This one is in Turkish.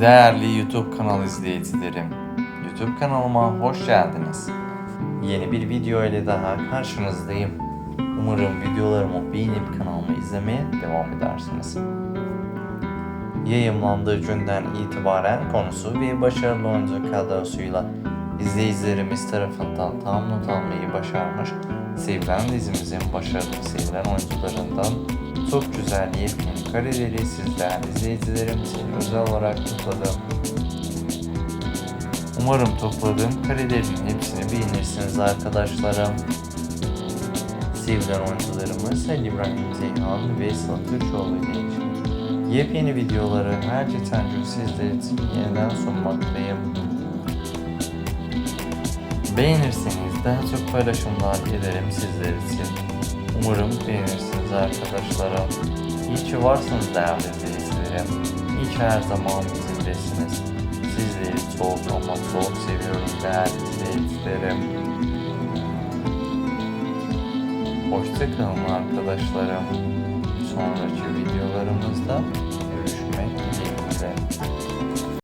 Değerli YouTube kanal izleyicilerim, YouTube kanalıma hoş geldiniz. Yeni bir video ile daha karşınızdayım. Umarım videolarımı beğenip kanalımı izlemeye devam edersiniz. Yayınlandığı günden itibaren konusu ve başarılı oyuncu kadrosuyla izleyicilerimiz tarafından tam not almayı başarmış sevilen dizimizin başarılı sevilen oyuncularından çok güzel yepyeni kareleri sizler izleyicilerim özel olarak topladım. Umarım topladığım karelerin hepsini beğenirsiniz arkadaşlarım. Sevilen oyuncularımız Ali İbrahim Zeyhan ve Sıla Türkoğlu için yepyeni videoları her geçen gün sizler için yeniden sunmaktayım. Beğenirseniz daha çok paylaşımlar ederim sizler için. Umarım beğenirsiniz arkadaşlarım. İyi ki varsınız değerli izleyicilerim. İyi ki her zaman bizimlesiniz. Sizleri çok ama çok seviyorum değerli izleyicilerim. Hoşçakalın arkadaşlarım. Sonraki videolarımızda.